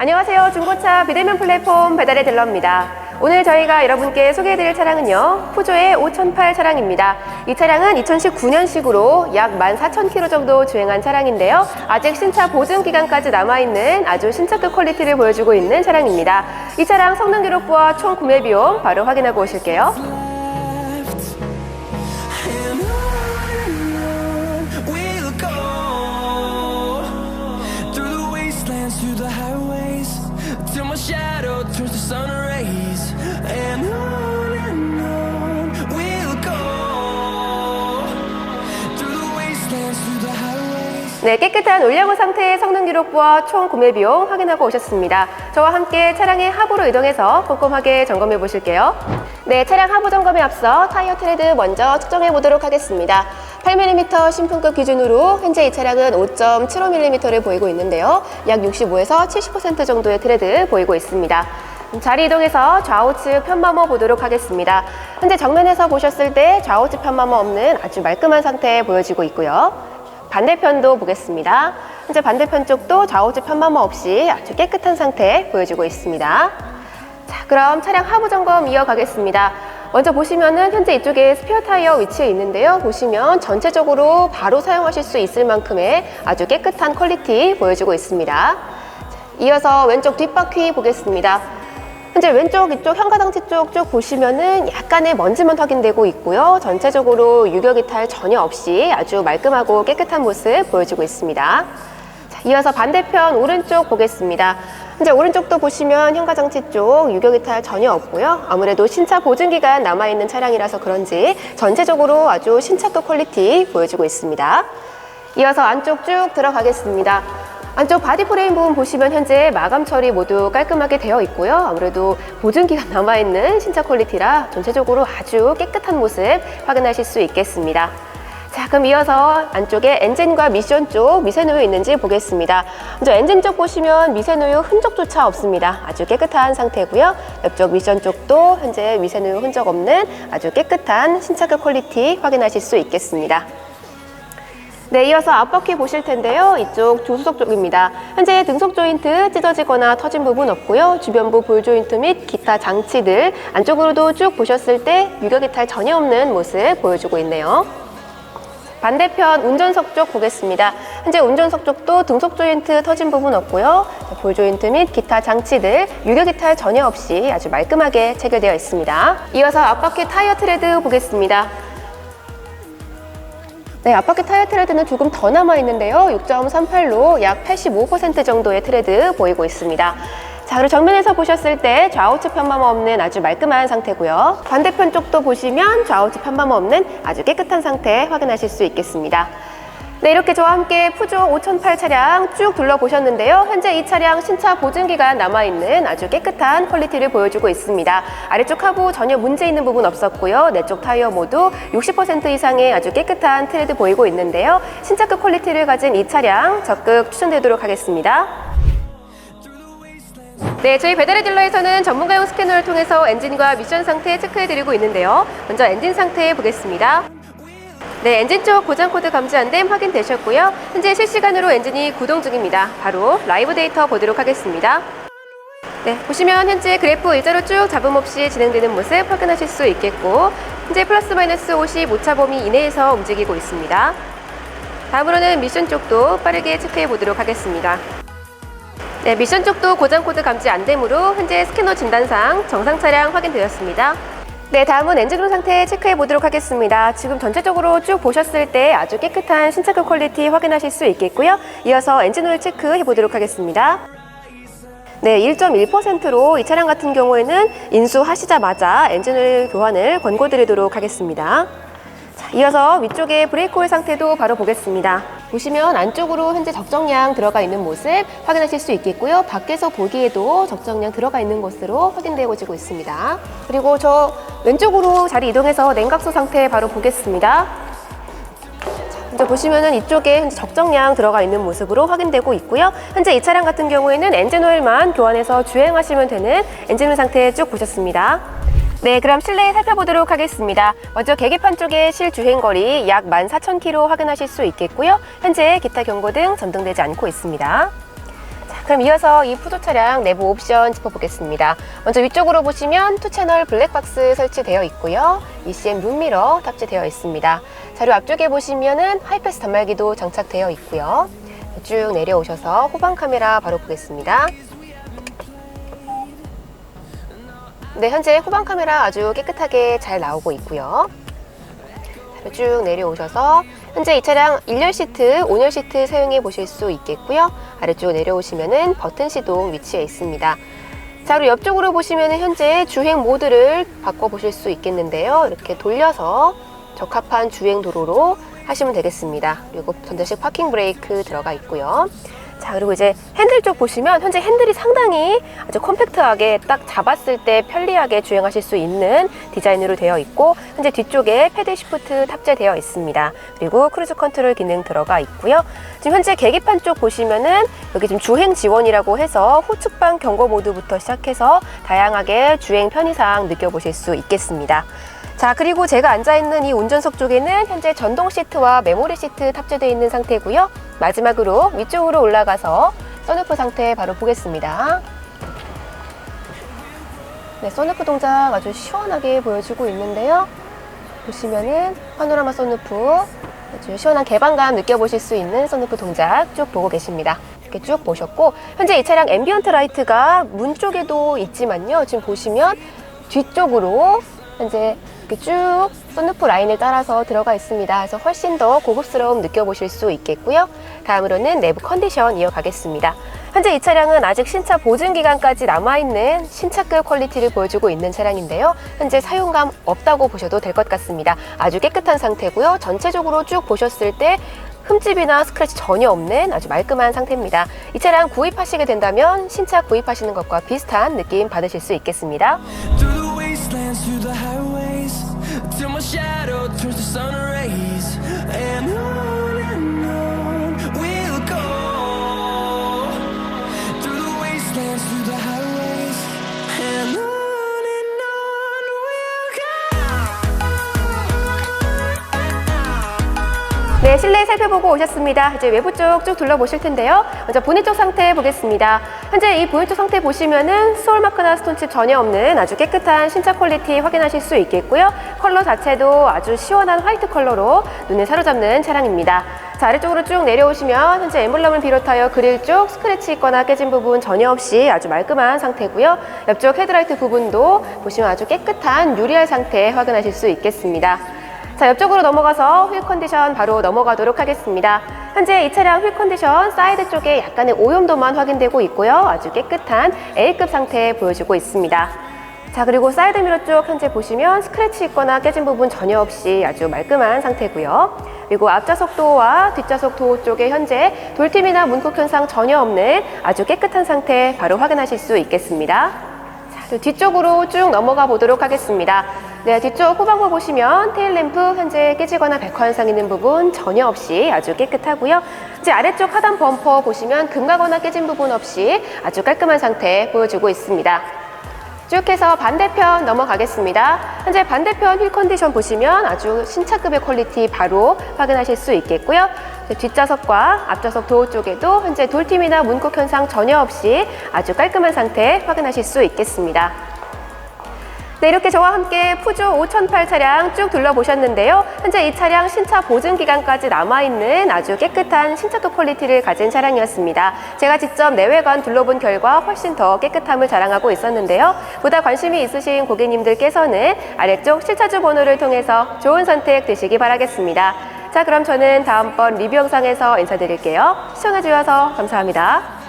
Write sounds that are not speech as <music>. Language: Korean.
안녕하세요. 중고차 비대면 플랫폼 배달의 딜러입니다. 오늘 저희가 여러분께 소개해드릴 차량은요. 푸조의 5008 차량입니다. 이 차량은 2019년식으로 약 14,000km 정도 주행한 차량인데요. 아직 신차 보증 기간까지 남아있는 아주 신차급 퀄리티를 보여주고 있는 차량입니다. 이 차량 성능 기록부와 총 구매 비용 바로 확인하고 오실게요. 네, 깨끗한 올려고 상태의 성능 기록부와 총 구매 비용 확인하고 오셨습니다. 저와 함께 차량의 하부로 이동해서 꼼꼼하게 점검해 보실게요. 네, 차량 하부 점검에 앞서 타이어 트레드 먼저 측정해 보도록 하겠습니다. 8mm 신품급 기준으로 현재 이 차량은 5.75mm를 보이고 있는데요. 약 65에서 70% 정도의 트레드 보이고 있습니다. 자리 이동해서 좌우측 편마모 보도록 하겠습니다. 현재 정면에서 보셨을 때 좌우측 편마모 없는 아주 말끔한 상태 보여지고 있고요. 반대편도 보겠습니다. 현재 반대편 쪽도 좌우측 편마모 없이 아주 깨끗한 상태 보여지고 있습니다. 자, 그럼 차량 하부 점검 이어가겠습니다. 먼저 보시면은 현재 이쪽에 스페어 타이어 위치해 있는데요. 보시면 전체적으로 바로 사용하실 수 있을 만큼의 아주 깨끗한 퀄리티 보여주고 있습니다. 자, 이어서 왼쪽 뒷바퀴 보겠습니다. 현재 왼쪽 이쪽 현가장치 쪽 쭉 보시면은 약간의 먼지만 확인되고 있고요. 전체적으로 유격 이탈 전혀 없이 아주 말끔하고 깨끗한 모습 보여주고 있습니다. 자, 이어서 반대편 오른쪽 보겠습니다. 현재 오른쪽도 보시면 현가장치 쪽 유격 이탈 전혀 없고요. 아무래도 신차 보증 기간 남아 있는 차량이라서 그런지 전체적으로 아주 신차급 퀄리티 보여주고 있습니다. 이어서 안쪽 쭉 들어가겠습니다. 안쪽 바디 프레임 부분 보시면 현재 마감 처리 모두 깔끔하게 되어 있고요. 아무래도 보증 기간 <laughs> 남아 있는 신차 퀄리티라 전체적으로 아주 깨끗한 모습 확인하실 수 있겠습니다. 자, 그럼 이어서 안쪽에 엔진과 미션 쪽 미세누유 있는지 보겠습니다. 먼저 엔진 쪽 보시면 미세누유 흔적조차 없습니다. 아주 깨끗한 상태고요. 옆쪽 미션 쪽도 현재 미세누유 흔적 없는 아주 깨끗한 신차급 퀄리티 확인하실 수 있겠습니다. 네, 이어서 앞바퀴 보실 텐데요. 이쪽 조수석 쪽입니다. 현재 등속 조인트 찢어지거나 터진 부분 없고요. 주변부 볼 조인트 및 기타 장치들 안쪽으로도 쭉 보셨을 때 유격 이 탈 전혀 없는 모습 보여주고 있네요. 반대편 운전석 쪽 보겠습니다. 현재 운전석 쪽도 등속 조인트 터진 부분 없고요. 볼 조인트 및 기타 장치들 유격 이탈 전혀 없이 아주 말끔하게 체결되어 있습니다. 이어서 앞바퀴 타이어 트레드 보겠습니다. 네, 앞바퀴 타이어 트레드는 조금 더 남아 있는데요. 6.38로 약 85% 정도의 트레드 보이고 있습니다. 자, 그리고 정면에서 보셨을 때 좌우측 편마모 없는 아주 말끔한 상태고요. 반대편 쪽도 보시면 좌우측 편마모 없는 아주 깨끗한 상태 확인하실 수 있겠습니다. 네, 이렇게 저와 함께 푸조 5008 차량 쭉 둘러보셨는데요. 현재 이 차량 신차 보증기간 남아있는 아주 깨끗한 퀄리티를 보여주고 있습니다. 아래쪽 하부 전혀 문제 있는 부분 없었고요. 내쪽 타이어 모두 60% 이상의 아주 깨끗한 트레드 보이고 있는데요. 신차급 퀄리티를 가진 이 차량 적극 추천드리도록 하겠습니다. 네, 저희 배달의 딜러에서는 전문가용 스캐너를 통해서 엔진과 미션 상태 체크해드리고 있는데요. 먼저 엔진 상태 보겠습니다. 네, 엔진 쪽 고장 코드 감지 안 됨 확인되셨고요. 현재 실시간으로 엔진이 구동 중입니다. 바로 라이브 데이터 보도록 하겠습니다. 네, 보시면 현재 그래프 일자로 쭉 잡음 없이 진행되는 모습 확인하실 수 있겠고 현재 플러스 마이너스 50 오차 범위 이내에서 움직이고 있습니다. 다음으로는 미션 쪽도 빠르게 체크해 보도록 하겠습니다. 네, 미션 쪽도 고장 코드 감지 안 되므로 현재 스캐너 진단상 정상 차량 확인되었습니다. 네, 다음은 엔진룸 상태 체크해 보도록 하겠습니다. 지금 전체적으로 쭉 보셨을 때 아주 깨끗한 신차급 퀄리티 확인하실 수 있겠고요. 이어서 엔진오일 체크해 보도록 하겠습니다. 네, 1.1%로 이 차량 같은 경우에는 인수하시자마자 엔진오일 교환을 권고드리도록 하겠습니다. 자, 이어서 위쪽에 브레이크 오일 상태도 바로 보겠습니다. 보시면 안쪽으로 현재 적정량 들어가 있는 모습 확인하실 수 있겠고요. 밖에서 보기에도 적정량 들어가 있는 것으로 확인되어지고 있습니다. 그리고 저 왼쪽으로 자리 이동해서 냉각수 상태 바로 보겠습니다. 먼저 보시면은 이쪽에 현재 적정량 들어가 있는 모습으로 확인되고 있고요. 현재 이 차량 같은 경우에는 엔진 오일만 교환해서 주행하시면 되는 엔진 상태 쭉 보셨습니다. 네, 그럼 실내 살펴보도록 하겠습니다. 먼저 계기판 쪽에 실주행 거리 약 14,000km 확인하실 수 있겠고요. 현재 기타 경고등 전등되지 않고 있습니다. 자, 그럼 이어서 이 푸조 차량 내부 옵션 짚어보겠습니다. 먼저 위쪽으로 보시면 투 채널 블랙박스 설치되어 있고요. ECM 룸미러 탑재되어 있습니다. 자료 앞쪽에 보시면은 하이패스 단말기도 장착되어 있고요. 쭉 내려오셔서 후방 카메라 바로 보겠습니다. 네, 현재 후방 카메라 아주 깨끗하게 잘 나오고 있고요. 쭉 내려오셔서 현재 이 차량 1열 시트, 5열 시트 사용해 보실 수 있겠고요. 아래쪽 내려오시면은 버튼 시동 위치해 있습니다. 자, 그리고 옆쪽으로 보시면은 현재 주행 모드를 바꿔 보실 수 있겠는데요. 이렇게 돌려서 적합한 주행 도로로 하시면 되겠습니다. 그리고 전자식 파킹 브레이크 들어가 있고요. 자, 그리고 이제 핸들 쪽 보시면 현재 핸들이 상당히 아주 컴팩트하게 딱 잡았을 때 편리하게 주행하실 수 있는 디자인으로 되어 있고 현재 뒤쪽에 패드 시프트 탑재되어 있습니다. 그리고 크루즈 컨트롤 기능 들어가 있고요. 지금 현재 계기판 쪽 보시면은 여기 지금 주행 지원이라고 해서 후측방 경고 모드부터 시작해서 다양하게 주행 편의상 느껴보실 수 있겠습니다. 자, 그리고 제가 앉아있는 이 운전석 쪽에는 현재 전동 시트와 메모리 시트 탑재되어 있는 상태고요. 마지막으로 위쪽으로 올라가서 선루프 상태 바로 보겠습니다. 네, 선루프 동작 아주 시원하게 보여주고 있는데요. 보시면은 파노라마 선루프 아주 시원한 개방감 느껴보실 수 있는 선루프 동작 쭉 보고 계십니다. 이렇게 쭉 보셨고 현재 이 차량 앰비언트 라이트가 문 쪽에도 있지만요. 지금 보시면 뒤쪽으로 현재 이렇게 쭉 선루프 라인을 따라서 들어가 있습니다. 그래서 훨씬 더 고급스러움 느껴보실 수 있겠고요. 다음으로는 내부 컨디션 이어가겠습니다. 현재 이 차량은 아직 신차 보증 기간까지 남아있는 신차급 퀄리티를 보여주고 있는 차량인데요. 현재 사용감 없다고 보셔도 될 것 같습니다. 아주 깨끗한 상태고요. 전체적으로 쭉 보셨을 때 흠집이나 스크래치 전혀 없는 아주 말끔한 상태입니다. 이 차량 구입하시게 된다면 신차 구입하시는 것과 비슷한 느낌 받으실 수 있겠습니다. Shadow 네, 실내 살펴보고 오셨습니다. 이제 외부 쪽 쭉 둘러보실 텐데요. 먼저 보닛 쪽 상태 보겠습니다. 현재 이 보닛 쪽 상태 보시면은 소울 마크나 스톤칩 전혀 없는 아주 깨끗한 신차 퀄리티 확인하실 수 있겠고요. 컬러 자체도 아주 시원한 화이트 컬러로 눈에 사로잡는 차량입니다. 자, 아래쪽으로 쭉 내려오시면 현재 엠블럼을 비롯하여 그릴 쪽 스크래치 있거나 깨진 부분 전혀 없이 아주 말끔한 상태고요. 옆쪽 헤드라이트 부분도 보시면 아주 깨끗한 유리알 상태 확인하실 수 있겠습니다. 자, 옆쪽으로 넘어가서 휠 컨디션 바로 넘어가도록 하겠습니다. 현재 이 차량 휠 컨디션 사이드 쪽에 약간의 오염도만 확인되고 있고요. 아주 깨끗한 A급 상태 보여주고 있습니다. 자, 그리고 사이드 미러 쪽 현재 보시면 스크래치 있거나 깨진 부분 전혀 없이 아주 말끔한 상태고요. 그리고 앞좌석 도어와 뒷좌석 도어 쪽에 현재 돌팀이나 문콕 현상 전혀 없는 아주 깨끗한 상태 바로 확인하실 수 있겠습니다. 자, 또 뒤쪽으로 쭉 넘어가 보도록 하겠습니다. 네, 뒤쪽 후방부 보시면 테일 램프 현재 깨지거나 백화 현상 있는 부분 전혀 없이 아주 깨끗하고요. 이제 아래쪽 하단 범퍼 보시면 금가거나 깨진 부분 없이 아주 깔끔한 상태 보여주고 있습니다. 쭉 해서 반대편 넘어가겠습니다. 현재 반대편 휠 컨디션 보시면 아주 신차급의 퀄리티 바로 확인하실 수 있겠고요. 뒷좌석과 앞좌석 도어 쪽에도 현재 돌팀이나 문콕 현상 전혀 없이 아주 깔끔한 상태 확인하실 수 있겠습니다. 네, 이렇게 저와 함께 푸조 5008 차량 쭉 둘러보셨는데요. 현재 이 차량 신차 보증 기간까지 남아있는 아주 깨끗한 신차급 퀄리티를 가진 차량이었습니다. 제가 직접 내외관 둘러본 결과 훨씬 더 깨끗함을 자랑하고 있었는데요. 보다 관심이 있으신 고객님들께서는 아래쪽 실차주 번호를 통해서 좋은 선택 되시기 바라겠습니다. 자, 그럼 저는 다음번 리뷰 영상에서 인사드릴게요. 시청해주셔서 감사합니다.